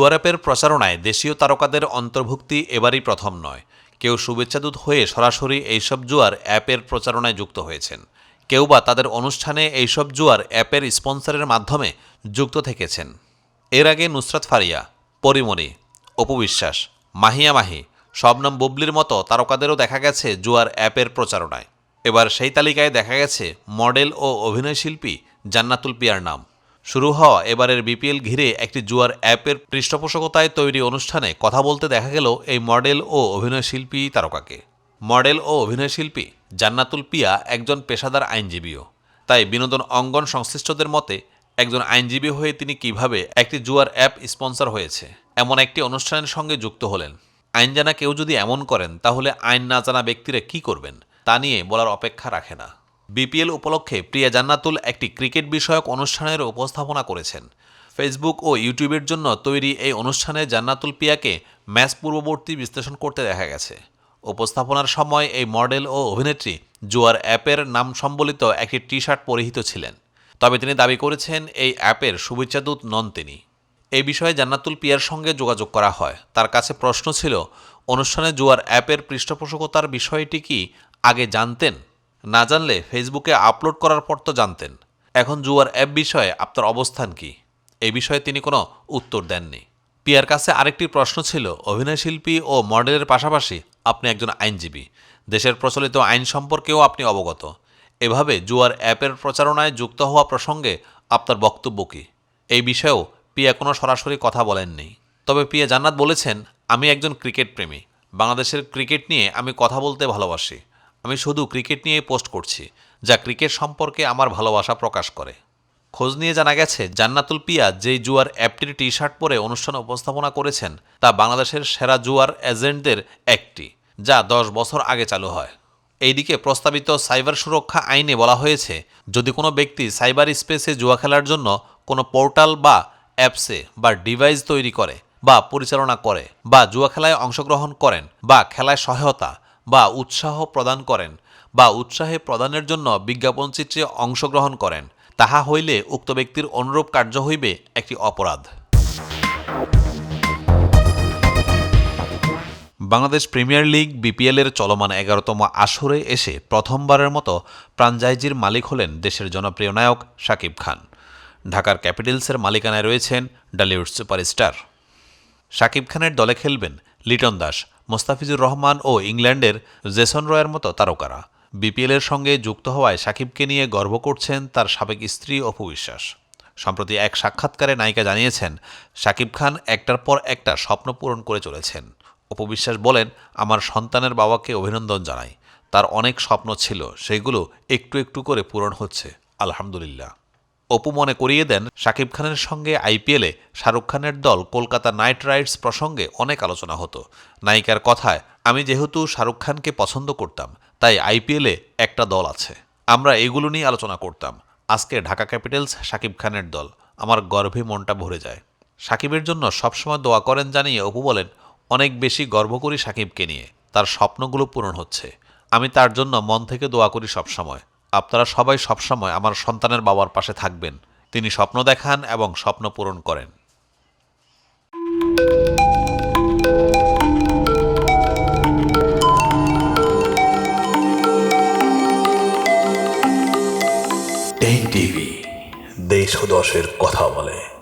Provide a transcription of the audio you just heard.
জুয়ার প্রচারণায় দেশীয় তারকাদের অন্তর্ভুক্তি এবারই প্রথম নয়। কেউ শুভেচ্ছাদূত হয়ে সরাসরি এইসব জুয়ার অ্যাপের প্রচারণায় যুক্ত হয়েছেন। কেউ বা তাদের অনুষ্ঠানে এইসব জুয়ার অ্যাপের স্পন্সরের মাধ্যমে যুক্ত থেকেছেন। এর আগে নুসরাত ফারিয়া, পরিমণি, অপু বিশ্বাস, মাহিয়া মাহি, শবনম বুবলির মতো তারকাদেরও দেখা গেছে জুয়ার অ্যাপের প্রচারণায়। এবার সেই তালিকায় দেখা গেছে মডেল ও অভিনয়শিল্পী জান্নাতুল পিয়ার নাম। শুরু হওয়া এবারের বিপিএল ঘিরে একটি জুয়ার অ্যাপের পৃষ্ঠপোষকতায় তৈরি অনুষ্ঠানে কথা বলতে দেখা গেল এই মডেল ও অভিনয়শিল্পী তারকাকে। মডেল ও অভিনয়শিল্পী জান্নাতুল পিয়া একজন পেশাদার আইনজীবীও। তাই বিনোদন অঙ্গন সংশ্লিষ্টদের মতে একজন আইনজীবী হয়ে তিনি কীভাবে একটি জুয়ার অ্যাপ স্পন্সর হয়েছে, এমন একটি অনুষ্ঠানের সঙ্গে যুক্ত হলেন। আইন জানা কেউ যদি এমন করেন, তাহলে আইন না জানা ব্যক্তিরা কি করবেন, তা নিয়ে বলার অপেক্ষা রাখে না। বিপিএল উপলক্ষে প্রিয়া জান্নাতুল একটি ক্রিকেট বিষয়ক অনুষ্ঠানের উপস্থাপনা করেছেন। ফেসবুক ও ইউটিউবের জন্য তৈরি এই অনুষ্ঠানে জান্নাতুল পিয়াকে ম্যাচ পূর্ববর্তী বিশ্লেষণ করতে দেখা গেছে। উপস্থাপনার সময় এই মডেল ও অভিনেত্রী জুয়ার অ্যাপের নাম সম্বলিত একটি টি শার্ট পরিহিত ছিলেন। তবে তিনি দাবি করেছেন, এই অ্যাপের শুভেচ্ছাদূত নন তিনি। এই বিষয়ে জান্নাতুল পিয়ার সঙ্গে যোগাযোগ করা হয়। তার কাছে প্রশ্ন ছিল, অনুষ্ঠানে জুয়ার অ্যাপের পৃষ্ঠপোষকতার বিষয়টি কি আগে জানতেন? না জানলে ফেসবুকে আপলোড করার পর তো জানতেন। এখন জুয়ার অ্যাপ বিষয়ে আপনার অবস্থান কি? এ বিষয়ে তিনি কোনো উত্তর দেননি। পিয়ার কাছে আরেকটি প্রশ্ন ছিল অভিনয়শিল্পী ও মডেলের পাশাপাশি আপনি একজন আইনজীবী। দেশের প্রচলিত আইন সম্পর্কেও আপনি অবগত। এভাবে জুয়ার অ্যাপের প্রচারণায় যুক্ত হওয়া প্রসঙ্গে আপনার বক্তব্য কী? এই বিষয়েও পিয়া কোনো সরাসরি কথা বলেননি। তবে পিয়া জান্নাত বলেছেন, আমি একজন ক্রিকেট প্রেমী। বাংলাদেশের ক্রিকেট নিয়ে আমি কথা বলতে ভালোবাসি। আমি শুধু ক্রিকেট নিয়ে পোস্ট করছি, যা ক্রিকেট সম্পর্কে আমার ভালোবাসা প্রকাশ করে। খোঁজ নিয়ে জানা গেছে, জান্নাতুল পিয়া যেই জুয়ার অ্যাপটির টি শার্ট পরে অনুষ্ঠান উপস্থাপনা করেছেন, তা বাংলাদেশের সেরা জুয়ার এজেন্টদের একটি, যা দশ বছর আগে চালু হয়। এইদিকে প্রস্তাবিত সাইবার সুরক্ষা আইনে বলা হয়েছে, যদি কোনো ব্যক্তি সাইবার স্পেসে জুয়া খেলার জন্য কোনো পোর্টাল বা অ্যাপসে বা ডিভাইস তৈরি করে বা পরিচালনা করে বা জুয়া খেলায় অংশগ্রহণ করেন বা খেলায় সহায়তা বা উৎসাহ প্রদান করেন বা উৎসাহে প্রদানের জন্য বিজ্ঞাপন চিত্রে অংশগ্রহণ করেন, তাহা হইলে উক্ত ব্যক্তির অনুরূপ কার্য হইবে একটি অপরাধ। বাংলাদেশ প্রিমিয়ার লিগ বিপিএলের চলমান এগারোতম আসরে এসে প্রথমবারের মতো প্রাঞ্জাইজির মালিক হলেন দেশের জনপ্রিয় নায়ক শাকিব খান। ঢাকার ক্যাপিটালসের মালিকানায় রয়েছেন ডলিউড সুপারস্টার। শাকিব খানের দলে খেলবেন লিটন দাস মোস্তাফিজুর রহমান ও ইংল্যান্ডের জেসন রয়ের মতো তারকারা। বিপিএলের সঙ্গে যুক্ত হওয়ায় শাকিবকে নিয়ে গর্ব করছেন তার সাবেক স্ত্রী অপু বিশ্বাস। সম্প্রতি এক সাক্ষাৎকারে নায়িকা জানিয়েছেন শাকিব খান একটার পর একটা স্বপ্ন পূরণ করে চলেছেন। অপু বিশ্বাস বলেন, আমার সন্তানের বাবাকে অভিনন্দন জানাই। তার অনেক স্বপ্ন ছিল, সেগুলো একটু একটু করে পূরণ হচ্ছে। আলহামদুলিল্লাহ। অপু মনে করিয়ে দেন, শাকিব খানের সঙ্গে আইপিএলে শাহরুখ খানের দল কলকাতা নাইট রাইডস প্রসঙ্গে অনেক আলোচনা হতো। নায়িকার কথায়, আমি যেহেতু শাহরুখ খানকে পছন্দ করতাম, তাই আইপিএলে একটা দল আছে। আমরা এগুলো নিয়ে আলোচনা করতাম। আজকে ঢাকা ক্যাপিটালস শাকিব খানের দল। আমার গর্ভে মনটা ভরে যায়। সাকিবের জন্য সবসময় দোয়া করেন জানিয়ে অপু বলেন, অনেক বেশি গর্ব করি সাকিবকে নিয়ে। তার স্বপ্নগুলো পূরণ হচ্ছে। আমি তার জন্য মন থেকে দোয়া করি সবসময়। আপনারা সবাই সবসময় আমার সন্তানের বাবার পাশে থাকবেন। তিনি স্বপ্ন দেখান এবং স্বপ্ন পূরণ করেন। দেশ দশের কথা বলে।